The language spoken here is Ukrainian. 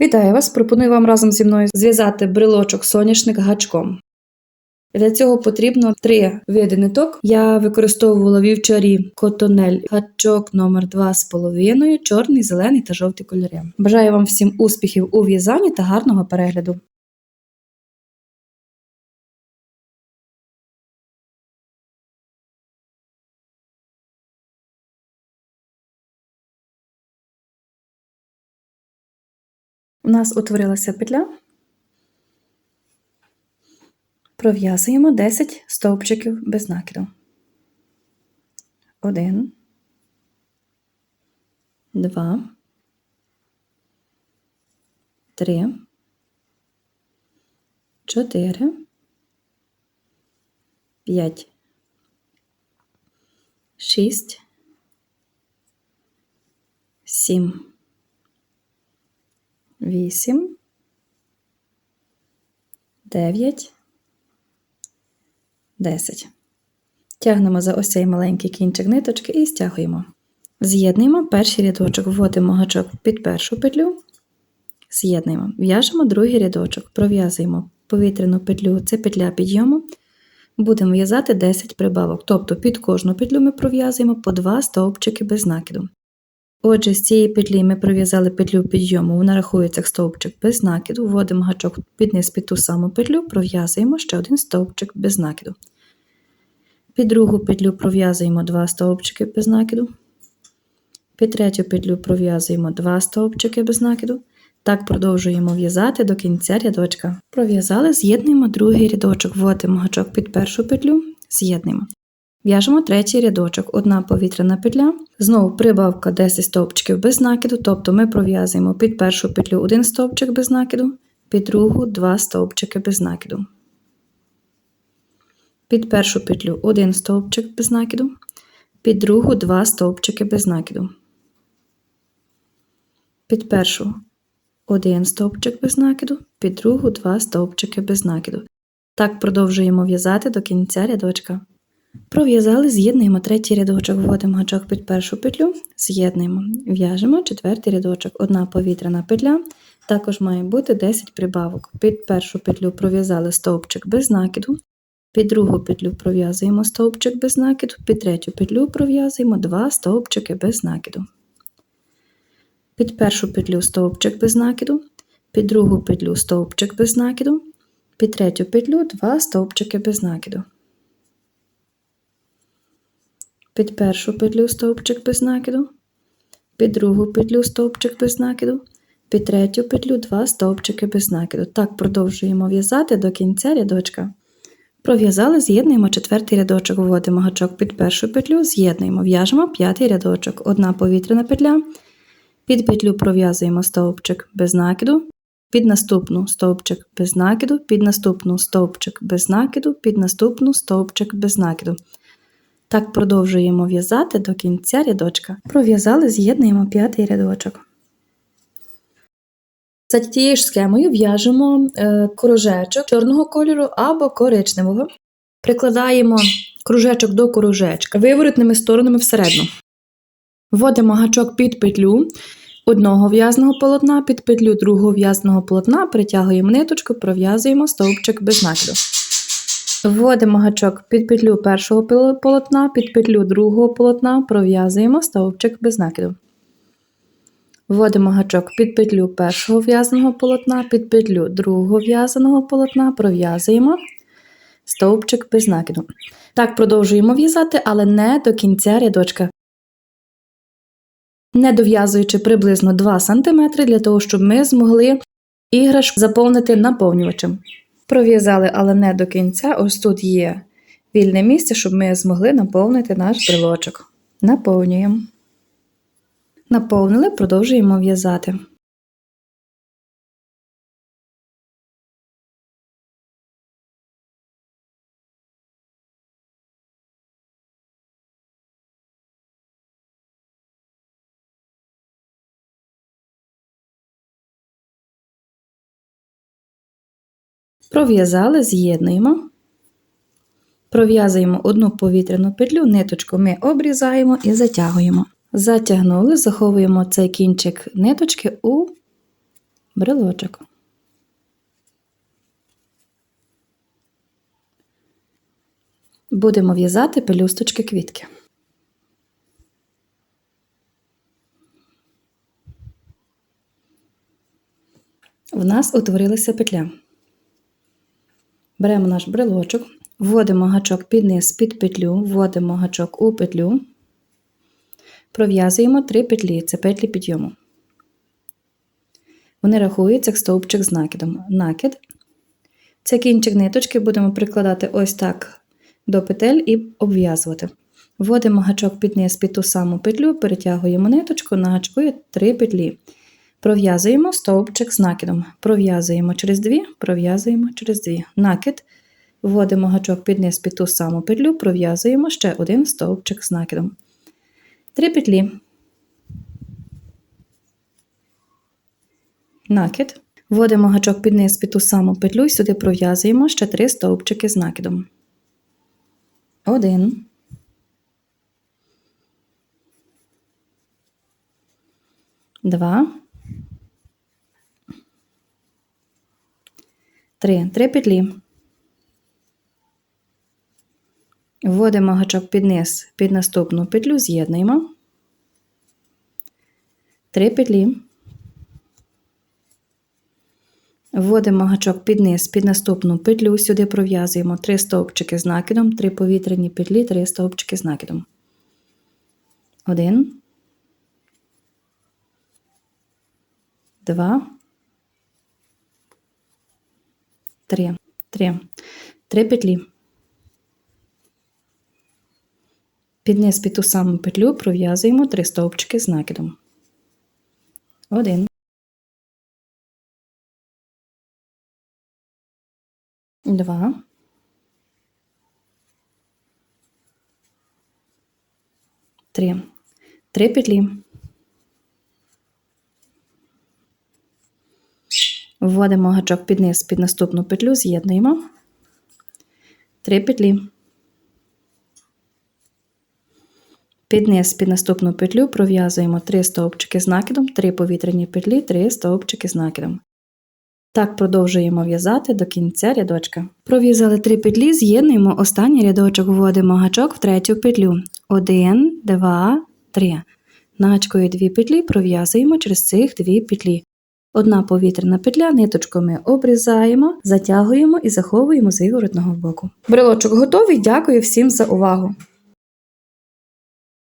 Вітаю вас! Пропоную вам разом зі мною зв'язати брелочок соняшник гачком. Для цього потрібно три види ниток. Я використовувала вівчарі котонель гачок номер 2,5, чорний, зелений та жовтий кольори. Бажаю вам всім успіхів у в'язанні та гарного перегляду. У нас утворилася петля. Пров'язуємо 10 стовпчиків без накиду. Один, два, три, чотири, п'ять, шість, сім, вісім, дев'ять. 10. Тягнемо за ось цей маленький кінчик ниточки і стягуємо. З'єднуємо перший рядочок, вводимо гачок під першу петлю, з'єднуємо, в'яжемо другий рядочок, пров'язуємо повітряну петлю, це петля підйому. Будемо в'язати 10 прибавок, тобто під кожну петлю ми пров'язуємо по 2 стовпчики без накиду. Отже, з цієї петлі ми пров'язали петлю підйому, вона рахується як стовпчик без накиду, вводимо гачок під низ під ту саму петлю, пров'язуємо ще один стовпчик без накиду. Під другу петлю пров'язуємо 2 стовпчики без накиду. Під третю петлю пров'язуємо 2 стовпчики без накиду. Так продовжуємо в'язати до кінця рядочка. Пров'язали, з'єднуємо другий рядочок, вводимо гачок під першу петлю, з'єднуємо. В'яжемо третій рядочок, одна повітряна петля. Знову прибавка 10 стовпчиків без накиду, тобто ми пров'язуємо під першу петлю один стовпчик без накиду, під другу 2 стовпчики без накиду. Під першу петлю один стовпчик без накиду, під другу 2 стовпчики без накиду. Під першу один стовпчик без накиду, під другу 2 стовпчики без накиду. Так продовжуємо в'язати до кінця рядочка. Пров'язали, з'єднуємо третій рядочок, вводимо гачок під першу петлю, з'єднуємо, в'яжемо четвертий рядочок, одна повітряна петля, також має бути 10 прибавок. Під першу петлю пров'язали стовпчик без накиду, під другу петлю пров'язуємо стовпчик без накиду, під третю петлю пров'язуємо 2 стовпчики без накиду. Під першу петлю стовпчик без накиду, під другу петлю стовпчик без накиду, під третю петлю 2 стовпчики без накиду. Під першу петлю стовпчик без накиду, під другу петлю стовпчик без накиду, під третю петлю 2 стовпчики без накиду. Так продовжуємо в'язати до кінця рядочка. Пров'язали, з'єднуємо четвертий рядочок, вводимо гачок під першу петлю, з'єднуємо, в'яжемо п'ятий рядочок, одна повітряна петля, під петлю пров'язуємо стовпчик без накиду, під наступну стовпчик без накиду, під наступну стовпчик без накиду, під наступну стовпчик без накиду. Так продовжуємо в'язати до кінця рядочка. Пров'язали, з'єднуємо п'ятий рядочок. За тією ж схемою в'яжемо е, кружечок чорного кольору або коричневого. Прикладаємо кружечок до кружечка виворотними сторонами всередину. Вводимо гачок під петлю одного в'язаного полотна, під петлю другого в'язаного полотна, притягуємо ниточку, пров'язуємо стовпчик без накиду. Вводимо гачок під петлю першого полотна, під петлю другого полотна, пров'язуємо стовпчик без накиду. Вводимо гачок під петлю першого в'язаного полотна, під петлю другого в'язаного полотна, пров'язуємо стовпчик без накиду. Так продовжуємо в'язати, але не до кінця рядочка. Не дов'язуючи приблизно 2 см для того, щоб ми змогли іграшку заповнити наповнювачем. Пров'язали, але не до кінця. Ось тут є вільне місце, щоб ми змогли наповнити наш брелочок. Наповнюємо. Наповнили, продовжуємо в'язати. Пров'язали, з'єднуємо. Пров'язуємо одну повітряну петлю, ниточку ми обрізаємо і затягуємо. Затягнули, заховуємо цей кінчик ниточки у брелочок. Будемо в'язати пелюсточки квітки. В нас утворилася петля. Беремо наш брелочок, вводимо гачок під низ під петлю, вводимо гачок у петлю, пров'язуємо три петлі, це петлі підйому. Вони рахуються як стовпчик з накидом. Накид. Це кінчик ниточки будемо прикладати ось так до петель і обв'язувати. Вводимо гачок під низ під ту саму петлю, перетягуємо ниточку, на гачку є три петлі. Пров'язуємо стовпчик з накидом. Пров'язуємо через дві, пров'язуємо через дві. Накид. Вводимо гачок під низ під ту саму петлю, пров'язуємо ще один стовпчик з накидом. Три петлі. Накид. Вводимо гачок під низ під ту саму петлю і сюди пров'язуємо ще три стовпчики з накидом. Один. Два. Три. Три петлі. Вводимо гачок під низ під наступну петлю, з'єднуємо. Три петлі. Вводимо гачок під низ під наступну петлю, сюди пров'язуємо три стовпчики з накидом, три повітряні петлі, три стовпчики з накидом. Один. Два. Три. Три. Три петлі. Під низ під ту саму петлю пров'язуємо три стовпчики з накидом. Один. Два. Три. Три петлі. Вводимо гачок під низ під наступну петлю, з'єднуємо. Три петлі. Під низ під наступну петлю пров'язуємо 3 стовпчики з накидом, 3 повітряні петлі, 3 стовпчики з накидом. Так продовжуємо в'язати до кінця рядочка. Пров'язали 3 петлі, з'єднуємо останній рядочок, вводимо гачок в третю петлю. 1, 2, 3. Начкою 2 петлі пров'язуємо через цих 2 петлі. Одна повітряна петля, ниточку ми обрізаємо, затягуємо і заховуємо з виворотного боку. Брелочок готовий. Дякую всім за увагу!